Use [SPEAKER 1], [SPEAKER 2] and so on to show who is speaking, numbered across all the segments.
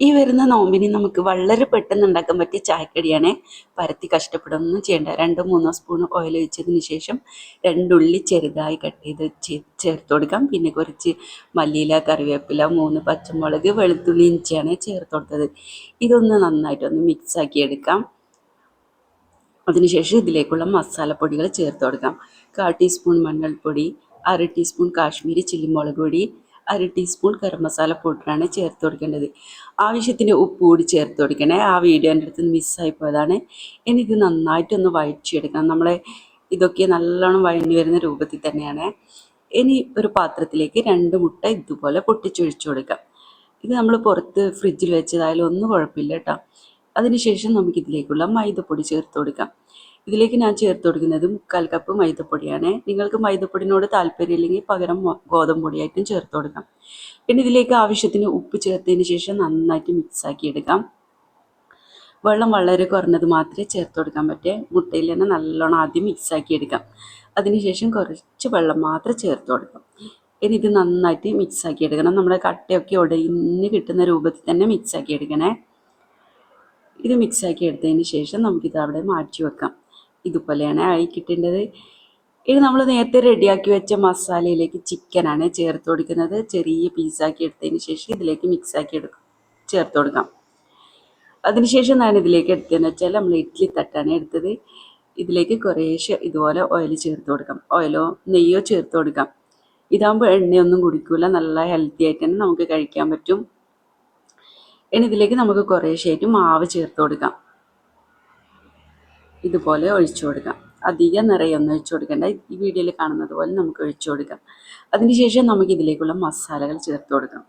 [SPEAKER 1] ഈ വരുന്ന നോമ്പിന് നമുക്ക് വളരെ പെട്ടെന്ന് ഉണ്ടാക്കാൻ പറ്റിയ ചായക്കടിയാണ്. പരത്തി കഷ്ടപ്പെടുകയൊന്നും ചെയ്യേണ്ട. രണ്ടോ മൂന്നോ സ്പൂൺ ഓയിൽ ഒഴിച്ചതിന് ശേഷം രണ്ടുള്ളി ചെറുതായി കട്ട് ചെയ്ത് ചേർത്ത് കൊടുക്കാം. പിന്നെ കുറച്ച് മല്ലിയില കറിവേപ്പില മൂന്ന് പച്ചമുളക് വെളുത്തുള്ളി ഇഞ്ചിയാണ് ചേർത്ത് കൊടുത്തത്. ഇതൊന്ന് നന്നായിട്ടൊന്ന് മിക്സാക്കി എടുക്കാം. അതിനുശേഷം ഇതിലേക്കുള്ള മസാലപ്പൊടികൾ ചേർത്ത് കൊടുക്കാം. കാൽ ടീസ്പൂൺ മഞ്ഞൾപ്പൊടി അര ടീസ്പൂൺ കാശ്മീരി ചില്ലി മുളക് പൊടി അര ടീസ്പൂൺ ഗരം മസാല പൗഡറാണ് ചേർത്ത് കൊടുക്കേണ്ടത്. ആവശ്യത്തിന് ഉപ്പ് കൂടി ചേർത്ത് കൊടുക്കണേ. ആ വീഡിയോ എന്റെ അടുത്ത് മിസ്സായി പോയതാണ്. ഇത് നന്നായിട്ടൊന്ന് വഴിച്ചെടുക്കണം നമ്മളെ ഇതൊക്കെ നല്ലോണം വഴഞ്ഞു വരുന്ന രൂപത്തിൽ തന്നെയാണ്. ഇനി ഒരു പാത്രത്തിലേക്ക് രണ്ട് മുട്ട ഇതുപോലെ പൊട്ടിച്ചൊഴിച്ചു കൊടുക്കാം. ഇത് നമ്മൾ പുറത്ത് ഫ്രിഡ്ജിൽ വെച്ചതായാലും ഒന്നും കുഴപ്പമില്ല കേട്ടോ. അതിനുശേഷം നമുക്കിതിലേക്കുള്ള മൈദപ്പൊടി ചേർത്ത് കൊടുക്കാം. ഇതിലേക്ക് ഞാൻ ചേർത്ത് കൊടുക്കുന്നത് മുക്കാൽ കപ്പ് മൈദപ്പൊടിയാണ്. നിങ്ങൾക്ക് മൈദപ്പൊടിനോട് താല്പര്യമില്ലെങ്കിൽ പകരം ഗോതമ്പ് പൊടിയായിട്ടും ചേർത്ത് കൊടുക്കാം. പിന്നെ ഇതിലേക്ക് ആവശ്യത്തിന് ഉപ്പ് ചേർത്തതിന് ശേഷം നന്നായിട്ട് മിക്സാക്കി എടുക്കാം. വെള്ളം വളരെ കുറഞ്ഞത് മാത്രമേ ചേർത്ത് കൊടുക്കാൻ പറ്റേ. മുട്ടയിൽ തന്നെ നല്ലോണം ആദ്യം മിക്സാക്കി എടുക്കാം. അതിനുശേഷം കുറച്ച് വെള്ളം മാത്രം ചേർത്ത് കൊടുക്കാം. ഇനി ഇത് നന്നായിട്ട് മിക്സാക്കി എടുക്കണം. നമ്മുടെ കട്ടയൊക്കെ ഉടയിന്ന് കിട്ടുന്ന രൂപത്തിൽ തന്നെ മിക്സാക്കി എടുക്കണേ. ഇത് മിക്സാക്കി എടുത്തതിന് ശേഷം നമുക്കിത് അവിടെ മാറ്റി വെക്കാം. ഇതുപോലെയാണ് ആയി കിട്ടേണ്ടത്. ഇനി നമ്മൾ നേരത്തെ റെഡിയാക്കി വെച്ച മസാലയിലേക്ക് ചിക്കനാണ് ചേർത്ത് കൊടുക്കുന്നത്. ചെറിയ പീസാക്കി എടുത്തതിന് ശേഷം ഇതിലേക്ക് മിക്സാക്കി എടുക്കും ചേർത്ത് കൊടുക്കാം. അതിനുശേഷം ഞാൻ ഇതിലേക്ക് എടുത്തതെന്ന് വെച്ചാൽ നമ്മൾ ഇഡ്ഡലി തട്ടാണ് എടുത്തത്. ഇതിലേക്ക് കുറേശ്ശെ ഇതുപോലെ ഓയിൽ ചേർത്ത് കൊടുക്കാം. ഓയിലോ നെയ്യോ ചേർത്ത് കൊടുക്കാം. ഇതാകുമ്പോൾ എണ്ണയൊന്നും കുടിക്കില്ല നല്ല ഹെൽത്തി ആയിട്ട് തന്നെ നമുക്ക് കഴിക്കാൻ പറ്റും. ഇനി ഇതിലേക്ക് നമുക്ക് കുറേശ്ശായിട്ട് മാവ് ചേർത്ത് കൊടുക്കാം. ഇതുപോലെ ഒഴിച്ചു കൊടുക്കാം. അധികം നിറയൊന്നും ഒഴിച്ചു കൊടുക്കേണ്ട. ഈ വീഡിയോയിൽ കാണുന്നത് പോലെ നമുക്ക് ഒഴിച്ചു കൊടുക്കാം. അതിനുശേഷം നമുക്ക് ഇതിലേക്കുള്ള മസാലകൾ ചേർത്ത് കൊടുക്കാം.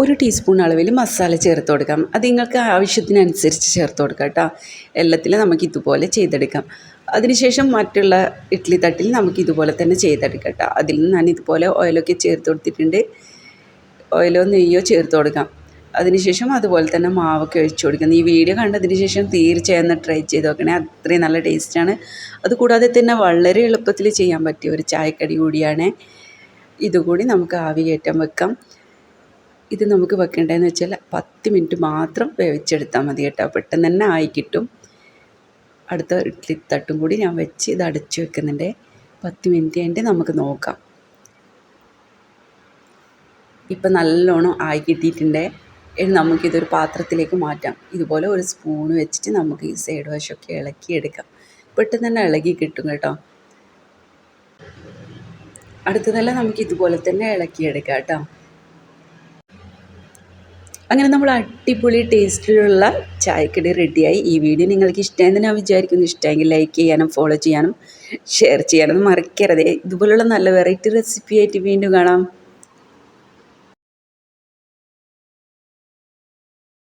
[SPEAKER 1] ഒരു ടീസ്പൂൺ അളവിൽ മസാല ചേർത്ത് കൊടുക്കാം. അത് നിങ്ങൾക്ക് ആവശ്യത്തിനനുസരിച്ച് ചേർത്ത് കൊടുക്കാം കേട്ടോ. എല്ലാത്തിലും നമുക്ക് ഇതുപോലെ ചെയ്തെടുക്കാം. അതിനുശേഷം മറ്റുള്ള ഇഡ്ഡലി തട്ടിൽ നമുക്ക് ഇതുപോലെ തന്നെ ചെയ്തെടുക്കാം കേട്ടോ. അതിൽ ഞാൻ ഇതുപോലെ ഓയിലൊക്കെ ചേർത്ത് കൊടുത്തിട്ടുണ്ട്. ഓയിലോ നെയ്യോ ചേർത്ത് കൊടുക്കാം. അതിനുശേഷം അതുപോലെ തന്നെ മാവൊക്കെ ഒഴിച്ചു കൊടുക്കുന്നത്. ഈ വീഡിയോ കണ്ടതിന് ശേഷം തീർച്ചയായും ഒന്ന് ട്രൈ ചെയ്ത് നോക്കണേ. അത്രയും നല്ല ടേസ്റ്റാണ് അതുകൂടാതെ തന്നെ വളരെ എളുപ്പത്തിൽ ചെയ്യാൻ പറ്റിയ ഒരു ചായക്കടി കൂടിയാണ്. ഇതുകൂടി നമുക്ക് ആവി കയറ്റാൻ വെക്കാം. ഇത് നമുക്ക് വെക്കേണ്ടതെന്ന് വെച്ചാൽ പത്ത് മിനിറ്റ് മാത്രം വേവിച്ചെടുത്താൽ മതി കേട്ടോ. പെട്ടെന്ന് തന്നെ ആയി കിട്ടും. അടുത്ത ഇഡ്ഡലി തട്ടും കൂടി ഞാൻ വെച്ച് ഇത് അടച്ചു വെക്കുന്നുണ്ട്. പത്ത് മിനിറ്റ് കഴിഞ്ഞിട്ട് നമുക്ക് നോക്കാം. ഇപ്പം നല്ലോണം ആയി കിട്ടിയിട്ടുണ്ട്. ഇനി നമുക്കിതൊരു പാത്രത്തിലേക്ക് മാറ്റാം. ഇതുപോലെ ഒരു സ്പൂൺ വെച്ചിട്ട് നമുക്ക് ഈ സൈഡ് വശമൊക്കെ ഇളക്കിയെടുക്കാം. പെട്ടെന്ന് തന്നെ ഇളകി കിട്ടും കേട്ടോ. അടുത്തതെല്ലാം നമുക്ക് ഇതുപോലെ തന്നെ ഇളക്കിയെടുക്കാം കേട്ടോ. അങ്ങനെ നമ്മൾ അടിപൊളി ടേസ്റ്റിലുള്ള ചായക്കടി റെഡിയായി ഈ വീഡിയോ നിങ്ങൾക്ക് ഇഷ്ടമായെന്ന് ഞാൻ വിചാരിക്കുന്നു. ഇഷ്ടമെങ്കിൽ ലൈക്ക് ചെയ്യാനും ഫോളോ ചെയ്യാനും ഷെയർ ചെയ്യാനും മറക്കരുതേ. ഇതുപോലുള്ള നല്ല വെറൈറ്റി റെസിപ്പി ആയിട്ട് വീണ്ടും കാണാം.